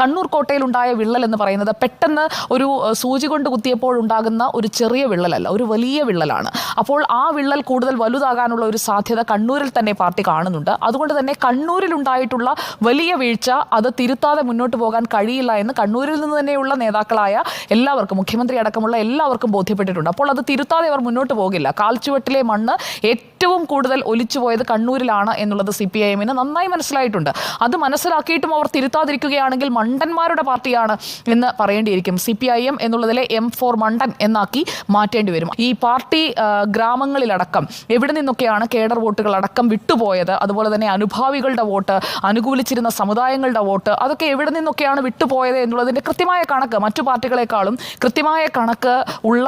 കണ്ണൂർ കോട്ടയിലുണ്ടായ വിള്ളൽ എന്ന് പറയുന്നത് പെട്ടെന്ന് ഒരു സൂചി കൊണ്ട് കുത്തിയപ്പോൾ ഉണ്ടാകുന്ന ഒരു ചെറിയ വിള്ളലല്ല ഒരു വലിയ വിള്ളലാണ്. അപ്പോൾ ആ വിള്ളൽ കൂടുതൽ വലുതാകാനുള്ള ഒരു സാധ്യത കണ്ണൂരിൽ തന്നെ പാർട്ടി കാണുന്നുണ്ട്. അതുകൊണ്ട് തന്നെ കണ്ണൂരിലുണ്ടായിട്ടുള്ള വലിയ വീഴ്ച അത് തിരുത്താതെ മുന്നോട്ട് പോകാൻ കഴിയില്ല എന്ന് കണ്ണൂരിൽ നിന്ന് തന്നെയുള്ള നേതാക്കളായ എല്ലാവർക്കും മുഖ്യമന്ത്രി അടക്കമുള്ള എല്ലാവർക്കും ബോധ്യപ്പെട്ടിട്ടുണ്ട്. അപ്പോൾ അത് തിരുത്താതെ അവർ മുന്നോട്ട് പോകില്ല. കാൽച്ചുവട്ടിലെ മണ്ണ് ഏറ്റവും കൂടുതൽ ഒലിച്ചുപോയത് കണ്ണൂരിലാണ് എന്നുള്ളത് സി പി ഐ എമ്മിന് നന്നായി മനസ്സിലായിട്ടുണ്ട്. അത് മനസ്സിലാക്കിയിട്ടും അവർ തിരുത്താതിരിക്കുകയാണെങ്കിൽ മണ്ടന്മാരുടെ പാർട്ടിയാണ് എന്ന് പറയേണ്ടിയിരിക്കും. സി പി ഐ എം എന്നുള്ളതിലെ എം ഫോർ മണ്ടൻ എന്നാക്കി മാറ്റേണ്ടി വരും. ഈ പാർട്ടി ഗ്രാമങ്ങളിലടക്കം എവിടെ നിന്നൊക്കെയാണ് കേഡർ വോട്ടുകൾ അടക്കം വിട്ടുപോയത്? അതുപോലെ തന്നെ അനുഭാവികളുടെ വോട്ട് അനുകൂലിച്ചിരുന്ന സമുദായങ്ങളുടെ വോട്ട് അതൊക്കെ എവിടെ നിന്നൊക്കെയാണ് വിട്ടുപോയത് എന്നുള്ളതിന്റെ കൃത്യമായ കണക്ക് മറ്റു പാർട്ടികളെക്കാളും കൃത്യമായ കണക്ക് ഉള്ള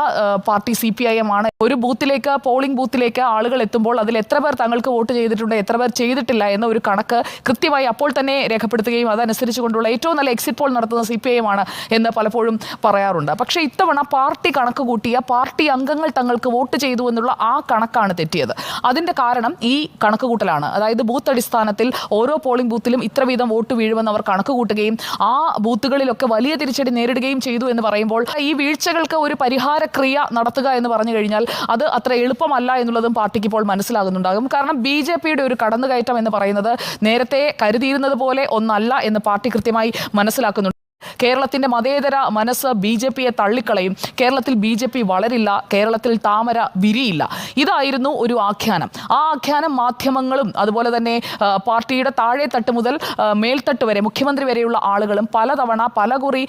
party C P I M ആണ്. ഒരു ബൂത്തിലേക്ക് പോളിംഗ് ബൂത്തിലേക്ക് ആളുകൾ എത്തുമ്പോൾ അതിൽ എത്ര പേർ തങ്ങൾക്ക് വോട്ട് ചെയ്തിട്ടുണ്ട് എത്ര പേർ ചെയ്തിട്ടില്ല എന്ന ഒരു കണക്ക് കൃത്യമായി അപ്പോൾ തന്നെ രേഖപ്പെടുത്തുകയും അതനുസരിച്ച് കൊണ്ടുള്ള ഏറ്റവും നല്ല എക്സിറ്റ് പോൾ നടത്തുന്ന സി പി ഐ ആണ് എന്ന് പലപ്പോഴും പറയാറുണ്ട്. പക്ഷേ ഇത്തവണ പാർട്ടി കണക്ക് കൂട്ടിയ പാർട്ടി അംഗങ്ങൾ തങ്ങൾക്ക് വോട്ട് ചെയ്തു എന്നുള്ള ആ കണക്കാണ് തെറ്റിയത്. അതിന്റെ കാരണം ഈ കണക്ക് കൂട്ടലാണ്. അതായത് ബൂത്ത് അടിസ്ഥാനത്തിൽ ഓരോ പോളിംഗ് ബൂത്തിലും ഇത്ര വീതം വോട്ട് വീഴുമെന്ന് അവർ കണക്ക് കൂട്ടുകയും ആ ബൂത്തുകളിലൊക്കെ വലിയ തിരിച്ചടി നേരിടുകയും ചെയ്തു എന്ന് പറയുമ്പോൾ ഈ വീഴ്ചകൾക്ക് ഒരു പരിഹാര ക്രിയ നടത്തുക എന്ന് പറഞ്ഞു കഴിഞ്ഞാൽ അത് അത്ര എളുപ്പമല്ല എന്നുള്ളതും പാർട്ടിക്ക് ഇപ്പോൾ മനസ്സിലാകുന്നുണ്ടാകും. കാരണം ബി ജെ പിയുടെ ഒരു കടന്നുകയറ്റം എന്ന് പറയുന്നത് നേരത്തെ കരുതിയിരുന്നത് പോലെ ഒന്നല്ല എന്ന് പാർട്ടി കൃത്യമായി മനസ്സിലാക്കുന്നുണ്ട്. കേരളത്തിന്റെ മതേതര മനസ്സ് ബി ജെ പിയെ തള്ളിക്കളയും. കേരളത്തിൽ ബി ജെ പി വളരില്ല കേരളത്തിൽ താമര വിരിയില്ല. ഇതായിരുന്നു ഒരു ആഖ്യാനം. ആ ആഖ്യാനം മാധ്യമങ്ങളും അതുപോലെ തന്നെ പാർട്ടിയുടെ താഴെ തട്ട് മുതൽ മേൽത്തട്ട് വരെ മുഖ്യമന്ത്രി വരെയുള്ള ആളുകളും പലതവണ പലകുറി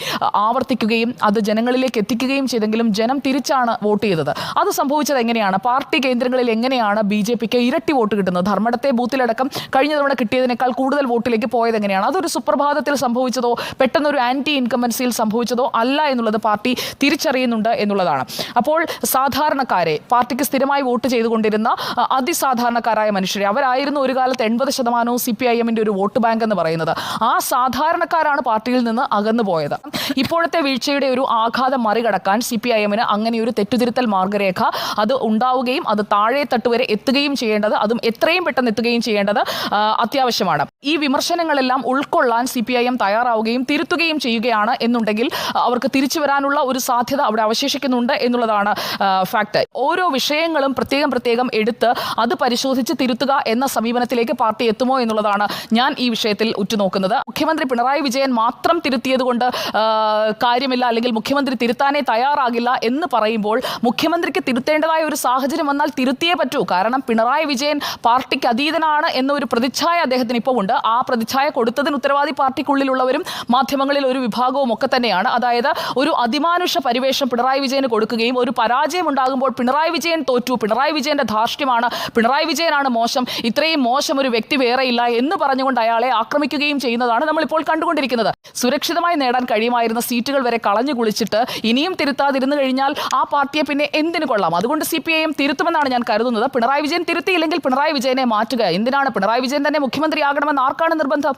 ആവർത്തിക്കുകയും അത് ജനങ്ങളിലേക്ക് എത്തിക്കുകയും ചെയ്തെങ്കിലും ജനം തിരിച്ചാണ് വോട്ട് ചെയ്തത്. അത് സംഭവിച്ചത് എങ്ങനെയാണ്? പാർട്ടി കേന്ദ്രങ്ങളിൽ എങ്ങനെയാണ് ബി ജെ പിക്ക് ഇരട്ടി വോട്ട് കിട്ടുന്നത്? ധർമ്മടത്തെ ബൂത്തിലടക്കം കഴിഞ്ഞ തവണ കിട്ടിയതിനേക്കാൾ കൂടുതൽ വോട്ടിലേക്ക് പോയത് എങ്ങനെയാണ് അതൊരു സുപ്രഭാതത്തിൽ സംഭവിച്ചതോ? പെട്ടെന്നൊരു ആന്റി ഇൻകമൻസിയിൽ സംഭവിച്ചതോ അല്ല എന്നുള്ളത് പാർട്ടി തിരിച്ചറിയുന്നുണ്ട് എന്നുള്ളതാണ്. അപ്പോൾ സാധാരണക്കാരെ പാർട്ടിക്ക് സ്ഥിരമായി വോട്ട് ചെയ്തുകൊണ്ടിരുന്ന അതിസാധാരണക്കാരായ മനുഷ്യരെ അവരായിരുന്നു ഒരു കാലത്ത് എൺപത് ശതമാനവും സി പി ഐ എമ്മിന്റെ ഒരു വോട്ട് ബാങ്ക് എന്ന് പറയുന്നത്. ആ സാധാരണക്കാരാണ് പാർട്ടിയിൽ നിന്ന് അകന്നു പോയത്. ഇപ്പോഴത്തെ വീഴ്ചയുടെ ഒരു ആഘാതം മറികടക്കാൻ സി പി ഐ എമ്മിന് അങ്ങനെ ഒരു തെറ്റുതിരുത്തൽ മാർഗരേഖ അത് ഉണ്ടാവുകയും അത് താഴെ തട്ട് വരെ എത്തുകയും ചെയ്യേണ്ടത് അതും എത്രയും പെട്ടെന്ന് എത്തുകയും ചെയ്യേണ്ടത് അത്യാവശ്യമാണ്. ഈ വിമർശനങ്ങളെല്ലാം ഉൾക്കൊള്ളാൻ സി പി ഐ എം തയ്യാറാവുകയും തിരുത്തുകയും ചെയ്യുകയാണ് എന്നുണ്ടെങ്കിൽ അവർക്ക് തിരിച്ചു വരാനുള്ള ഒരു സാധ്യത അവിടെ അവശേഷിക്കുന്നുണ്ട് എന്നുള്ളതാണ് ഫാക്ട് ഓരോ വിഷയങ്ങളും പ്രത്യേകം പ്രത്യേകം എടുത്ത് അത് പരിശോധിച്ച് തിരുത്തുക എന്ന സമീപനത്തിലേക്ക് പാർട്ടി എത്തുമോ എന്നുള്ളതാണ് ഞാൻ ഈ വിഷയത്തിൽ ഉറ്റുനോക്കുന്നത്. മുഖ്യമന്ത്രി പിണറായി വിജയൻ മാത്രം തിരുത്തിയത് കൊണ്ട് കാര്യമില്ല അല്ലെങ്കിൽ മുഖ്യമന്ത്രി തിരുത്താനേ തയ്യാറാകില്ല എന്ന് പറയുമ്പോൾ മുഖ്യമന്ത്രിക്ക് തിരുത്തേണ്ടതായ ഒരു സാഹചര്യം വന്നാൽ തിരുത്തിയേ പറ്റൂ. കാരണം പിണറായി വിജയൻ പാർട്ടിക്ക് അതീതനാണ് എന്നൊരു പ്രതിച്ഛായ അദ്ദേഹത്തിന് ഇപ്പോൾ ഉണ്ട്. ആ പ്രതിച്ഛായ കൊടുത്തതിന് ഉത്തരവാദി പാർട്ടിക്കുള്ളിലുള്ളവരും മാധ്യമങ്ങളിൽ ഒരു വിഭാഗവും ഒക്കെ തന്നെയാണ്. അതായത് ഒരു അതിമാനുഷ പരിവേഷം പിണറായി വിജയന് കൊടുക്കുകയും ഒരു പരാജയം ഉണ്ടാകുമ്പോൾ പിണറായി വിജയൻ തോറ്റു പിണറായി വിജയന്റെ ധാർഷ്ട്യമാണ് പിണറായി വിജയനാണ് മോശം ഇത്രയും മോശം ഒരു വ്യക്തി വേറെ ഇല്ല എന്ന് പറഞ്ഞുകൊണ്ട് അയാളെ ആക്രമിക്കുകയും ചെയ്യുന്നതാണ് നമ്മളിപ്പോൾ കണ്ടുകൊണ്ടിരിക്കുന്നത്. സുരക്ഷിതമായി നേടാൻ കഴിയുമായിരുന്ന സീറ്റുകൾ വരെ കളഞ്ഞു കുളിച്ചിട്ട് ഇനിയും തിരുത്താതിരുന്നു കഴിഞ്ഞാൽ ആ പാർട്ടിയെ പിന്നെ എന്തിനു കൊള്ളാം? അതുകൊണ്ട് സി പി ഐ എം തിരുത്തുമെന്നാണ് ഞാൻ കരുതുന്നത്. പിണറായി വിജയൻ തിരുത്തിയില്ലെങ്കിൽ പിണറായി വിജയനെ മാറ്റുക. എന്തിനാണ് പിണറായി വിജയൻ തന്നെ മുഖ്യമന്ത്രിയാകണമെന്ന് ആർക്കാണ് നിർബന്ധം?